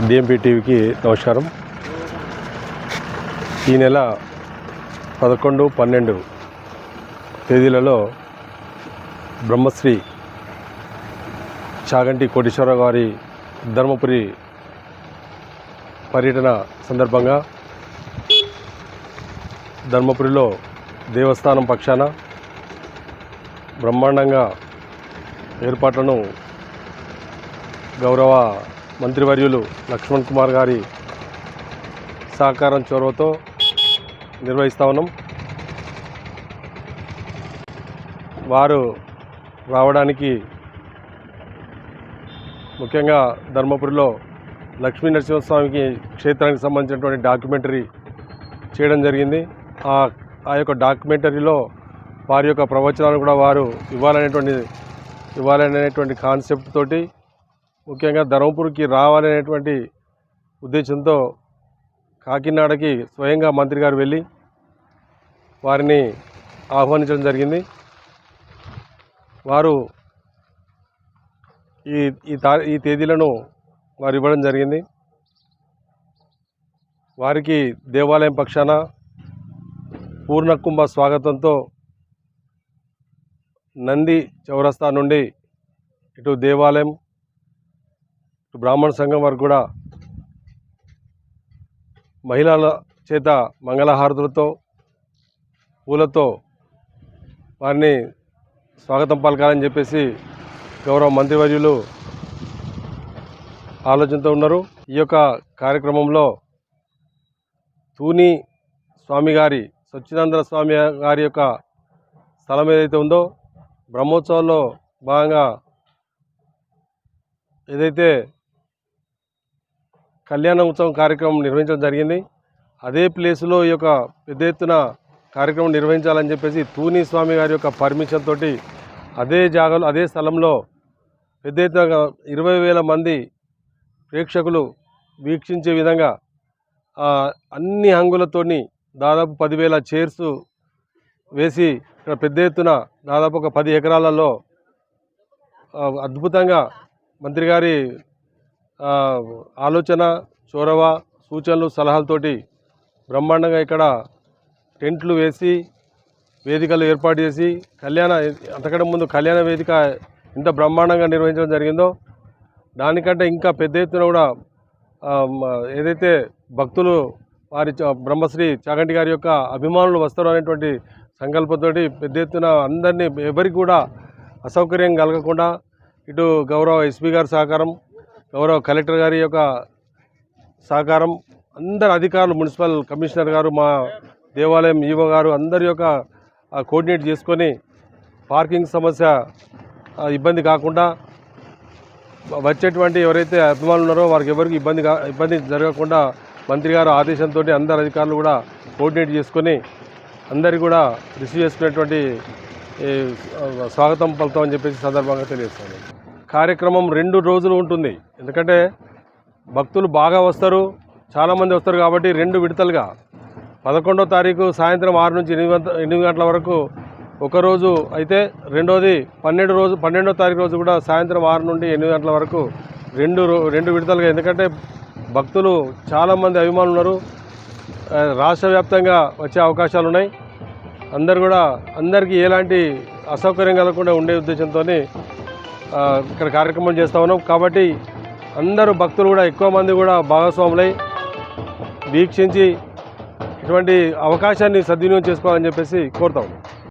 DMP టీవీకి నమస్కారం. ఈ నెల పదకొండు పన్నెండు తేదీలలో బ్రహ్మశ్రీ చాగంటి కోటేశ్వరరావు గారి ధర్మపురి పర్యటన సందర్భంగా ధర్మపురిలో దేవస్థానం పక్షాన బ్రహ్మాండంగా ఏర్పాట్లను గౌరవ మంత్రివర్యులు లక్ష్మణ్ కుమార్ గారి సహకారం చొరవతో నిర్వహిస్తా ఉన్నాం. వారు రావడానికి ముఖ్యంగా ధర్మపురిలో లక్ష్మీ నరసింహస్వామికి క్షేత్రానికి సంబంధించినటువంటి డాక్యుమెంటరీ చేయడం జరిగింది. ఆ ఆ యొక్క డాక్యుమెంటరీలో వారి యొక్క ప్రవచనాలు కూడా వారు ఇవ్వాలనేటువంటి ఇవ్వాలనేటువంటి కాన్సెప్ట్ తోటి ముఖ్యంగా ధర్మపురికి రావాలనేటువంటి ఉద్దేశంతో కాకినాడకి స్వయంగా మంత్రి గారు వెళ్ళి వారిని ఆహ్వానించడం జరిగింది. వారు ఈ ఈ తా ఈ తేదీలను వారు ఇవ్వడం జరిగింది. వారికి దేవాలయం పక్షాన పూర్ణకుంభ స్వాగతంతో నంది చౌరస్తా నుండి ఇటు దేవాలయం బ్రాహ్మణ సంఘం వరకు కూడా మహిళల చేత మంగళహారతులతో పూలతో వారిని స్వాగతం పలకాలని చెప్పేసి గౌరవ మంత్రివర్యులు ఆలోచనతో ఉన్నారు. ఈ యొక్క కార్యక్రమంలో తూని స్వామి గారి సచ్చిదానంద స్వామి గారి యొక్క స్థలం ఏదైతే ఉందో బ్రహ్మోత్సవాల్లో భాగంగా ఏదైతే కళ్యాణ ఉత్సవం కార్యక్రమం నిర్వహించడం జరిగింది. అదే ప్లేస్లో ఈ యొక్క పెద్ద ఎత్తున కార్యక్రమం నిర్వహించాలని చెప్పేసి తూని స్వామి గారి యొక్క పర్మిషన్ తోటి అదే జాగాలో అదే స్థలంలో పెద్ద ఎత్తున ఇరవై వేల మంది ప్రేక్షకులు వీక్షించే విధంగా అన్ని హంగులతోని దాదాపు పదివేల చైర్స్ వేసి ఇక్కడ పెద్ద ఎత్తున దాదాపు ఒక పది ఎకరాలలో అద్భుతంగా మంత్రి గారి ఆలోచన చొరవ సూచనలు సలహాలతోటి బ్రహ్మాండంగా ఇక్కడ టెంట్లు వేసి వేదికలు ఏర్పాటు చేసి కళ్యాణ అంతకంటే ముందు కళ్యాణ వేదిక ఎంత బ్రహ్మాండంగా నిర్వహించడం జరిగిందో దానికంటే ఇంకా పెద్ద ఎత్తున కూడా ఏదైతే భక్తులు వారి బ్రహ్మశ్రీ చాగంటి గారి యొక్క అభిమానులు వస్తారు అనేటువంటి సంకల్పంతోటి పెద్ద ఎత్తున అందరినీ ఎవరికి కూడా అసౌకర్యం కలగకుండా ఇటు గౌరవ ఎస్పీ గారి సహకారం గౌరవ కలెక్టర్ గారి యొక్క సహకారం అందరు అధికారులు మున్సిపల్ కమిషనర్ గారు మా దేవాలయం ఈవో గారు అందరి యొక్క కోఆర్డినేట్ చేసుకొని పార్కింగ్ సమస్య ఇబ్బంది కాకుండా వచ్చేటువంటి ఎవరైతే అభిమానులు ఉన్నారో వారికి ఎవరికి ఇబ్బంది కా ఇబ్బంది జరగకుండా మంత్రి గారు ఆదేశంతో అందరు అధికారులు కూడా కోఆర్డినేట్ చేసుకొని అందరికి కూడా రిసీవ్ చేసుకునేటువంటి ఈ, స్వాగతం పలుతామని చెప్పేసి సందర్భంగా తెలియజేస్తాను కార్యక్రమం రెండు రోజులు ఉంటుంది. ఎందుకంటే భక్తులు బాగా వస్తారు చాలామంది వస్తారు కాబట్టి రెండు విడతలుగా. పదకొండో తారీఖు సాయంత్రం ఆరు నుంచి ఎనిమిది ఎనిమిది గంటల వరకు ఒక రోజు అయితే రెండోది పన్నెండు రోజు పన్నెండో తారీఖు రోజు కూడా సాయంత్రం ఆరు నుండి ఎనిమిది గంటల వరకు రెండు రెండు విడతలుగా. ఎందుకంటే భక్తులు చాలామంది అభిమానులు ఉన్నారు. రాష్ట్ర వ్యాప్తంగా వచ్చే అవకాశాలు ఉన్నాయి. అందరు కూడా అందరికీ ఎలాంటి అసౌకర్యం కలగకుండా ఉండే ఉద్దేశంతో ఇక్కడ కార్యక్రమం చేస్తూ ఉన్నాం. కాబట్టి అందరూ భక్తులు కూడా ఎక్కువ మంది కూడా భాగస్వాములై వీక్షించి ఇటువంటి అవకాశాన్ని సద్వినియోగం చేసుకోవాలని చెప్పేసి కోరుతా ఉన్నాం.